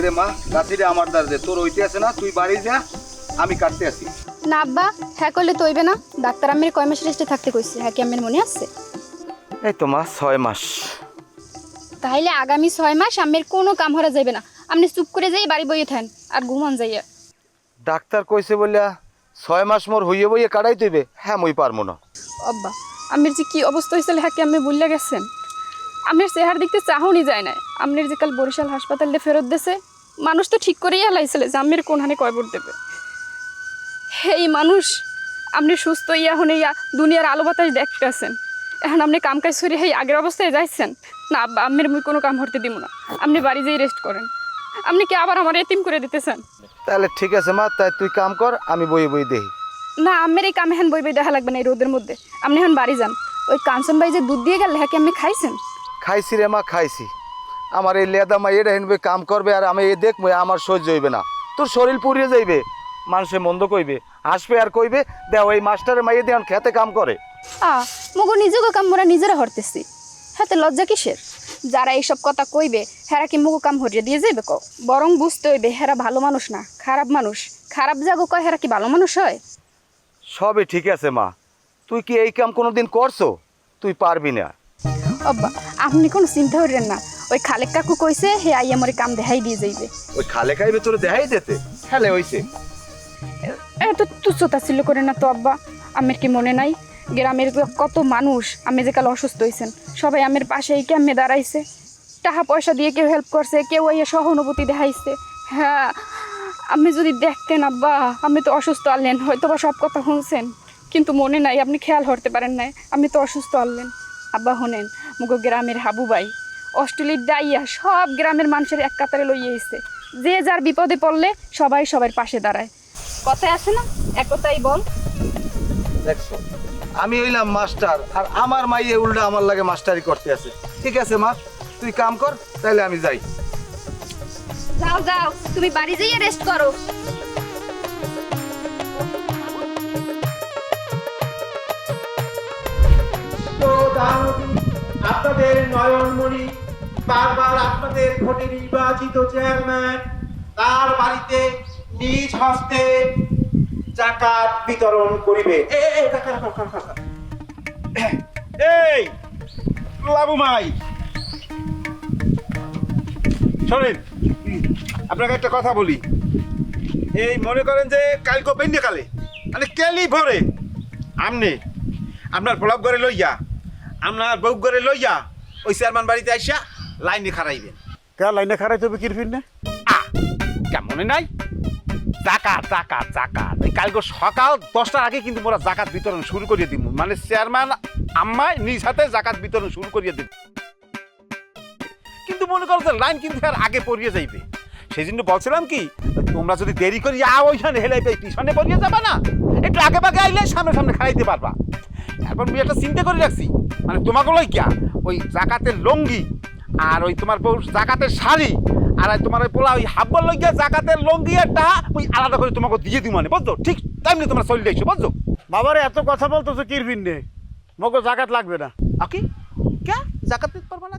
রে মা? গাছিরে আমার দ্বার দে। তোর ওইতে আছে না তুই বাড়ি যা আমি কাটতে আসি। না আব্বা হ্যাঁ করলে তো হইবে না। ডাক্তার আমের কয় মাস রেস্টে থাকতে কইছে হ্যাঁ কি আমের মনে আছে? এই তো মা ছয় মাস। তাইলে আগামী ছয় মাস আমের কোনো কাম হরা যাইবে না। আপনি চুপ করে যাই বাড়ি বইয়ে থাকেন আর ঘুমান যাইয়া। ডাক্তার কইছে বলিয়া ছয় মাস মোর হইয়ে বইয়ে কাটাই তৈবে হ্যাঁ মই পারব না। আব্বা আমের যে কি অবস্থা হয়েছিল হ্যাঁ কি আমি বললে গেছেন? আমের চেহারা দেখতে চাহনি যায় না আমনের যে কাল বরিশাল হাসপাতালে ফেরত দেছে মানুষ তো ঠিক করেই হালাইছিল যে আমের কোনখানে কয়বর দেবে। এই মানুষ আপনি সুস্থ ইয়া হনে ইয়া দুনিয়ার আলো বাতাস দেখতেছেন। এখন আপনি কাম কাজ সরে এই আগের অবস্থায় যাইছেন? না আব্বা আমের মুই কোনো কাম করতে দিব না। আপনি বাড়ি যেই রেস্ট করেন। আপনি কি আবার আমার এতিম করে দিতেছেন? তাহলে ঠিক আছে মা তাই তুই কাম কর আমি বই বই দেই। না আমের এই কামে হেন বই বই দেখা লাগবে না এই রোদের মধ্যে। আপনি এখন বাড়ি যান। ওই কাঞ্চন ভাই যে দুধ দিয়ে গেল হ্যাঁ কি আপনি খাইছেন? খাইছি রে মা খাইছি। আমার এই লেদা মা এটা হেনবে কাম করবে আর আমি এই দেখব আমার সহ্য হইবে না। তোর শরীর পুড়িয়ে যাইবে মানুষে মন্দ কইবে হাসবে আর কইবে দেও এই মাস্টারের মাইয়ে দেন খেতে কাম করে। আ মগো নিজেকে কাম মোরা নিজেরা হরতেছি। হাতে লজ্জা কিসের? যারা এইসব কথা কইবে হেরা কি মগো কাম হরিয়ে দিয়ে যাবে কও? বরং বুঝতে হইবে হেরা ভালো মানুষ না খারাপ মানুষ। খারাপ জাগো কয় হেরা কি ভালো মানুষ হয়? সবই ঠিক আছে মা। তুই কি এই কাম কোনোদিন করছ? তুই পারবি না। অব্বা আপনি কোনো চিন্তা করেন না। ওই খালেক কাকু কইছে হে আই আমার কাম দেখাই দিয়ে যাইবে। ওই খালে খাইবে তোর দেখাই যেতে খেলে হইছে। এত তুচ্ছতা ছিল করে না তো আব্বা আমের কি মনে নাই? গ্রামের কত মানুষ আমি যে কাল অসুস্থ হয়েছেন সবাই আমের পাশে এই ক্যাম্পে দাঁড়াইছে। টাকা পয়সা দিয়ে কেউ হেল্প করছে কেউ এই সহানুভূতি দেখাইছে। হ্যাঁ আপনি যদি দেখতেন আব্বা আপনি তো অসুস্থ আনলেন হয়তো বা সব কথা শুনছেন। কিন্তু মনে নাই আপনি খেয়াল করতে পারেন নাই আমি তো অসুস্থ আনলেন আব্বা হনেন মুগো গ্রামের হাবু ভাই। অস্ট্রেলিয়ার ডাইয়া সব গ্রামের মানুষের এক কাতারে লইয়ে এসছে যে যার বিপদে পড়লে সবাই সবার পাশে দাঁড়ায়। কথায় আছে না? একতাই বল। দেখছ আমি হইলাম মাস্টার আর আমার মাইয়ে উল্টা আমার লাগে মাস্টারি করতে আছে। ঠিক আছে মা তুই কাম কর তাহলে আমি যাই। যাও যাও তুমি বাড়ি যেয়ে রেস্ট করো। বারবার আপনাদের ভোটে নির্বাচিত চেয়ারম্যান, তার বাড়িতে নিজ হস্তে জাকাত বিতরণ করিবে। এই, বাবু মাই। শোনেন, আপনাকে একটা কথা বলি। এই মনে করেন যে কালকে পেন্ডে কালে মানে কেলি ভরে, আমনে, আপনার ব্লক করে লইয়া, আপনার বউ করে লইয়া ওই চেয়ারম্যান বাড়িতে আইসা লাইনে খারাইবেন কে লাইনে খারাইতে হবে কিরফিন না? আ কেমনে নাই? জাকাত জাকাত জাকাত। এই কালকে সকাল দশটার আগে কিন্তু মোরা জাকাত বিতরণ শুরু করিয়ে দিব মানে চেয়ারম্যান আম্মায় নিজ হাতে জাকাত বিতরণ শুরু করিয়ে দিব। কিন্তু মনে করো যে লাইন কিন্তু আর আগে পড়িয়ে যাইবে। সেই জন্য বলছিলাম কি তোমরা যদি দেরি করি আ ওইখানে হেলাইবে পিছনে পড়িয়ে যাবে না? একটু আগে পাগে আইলে সামনে সামনে খাইতে পারবা। এরপর আমি একটা চিন্তা করে রাখছি মানে তোমাকে লই কিয়া ওই জাকাতের লঙ্গি আর ওই তোমার বউ জাকাতের শাড়ি আর ওই তোমার ওই পোলা ওই হাব্বার লই গিয়া জাকাতের লঙ্গিয়াটা ওই আলাদা করে তোমাকে দিয়ে দিব মানে বুঝছ? ঠিক টাইমলি তোমরা চলে যাইছো বুঝছ? বাবারে এত কথা বলতেছো কিরফিন নে মগো জাকাত লাগবে না। আকি কে? জাকাত দিতে পারবা না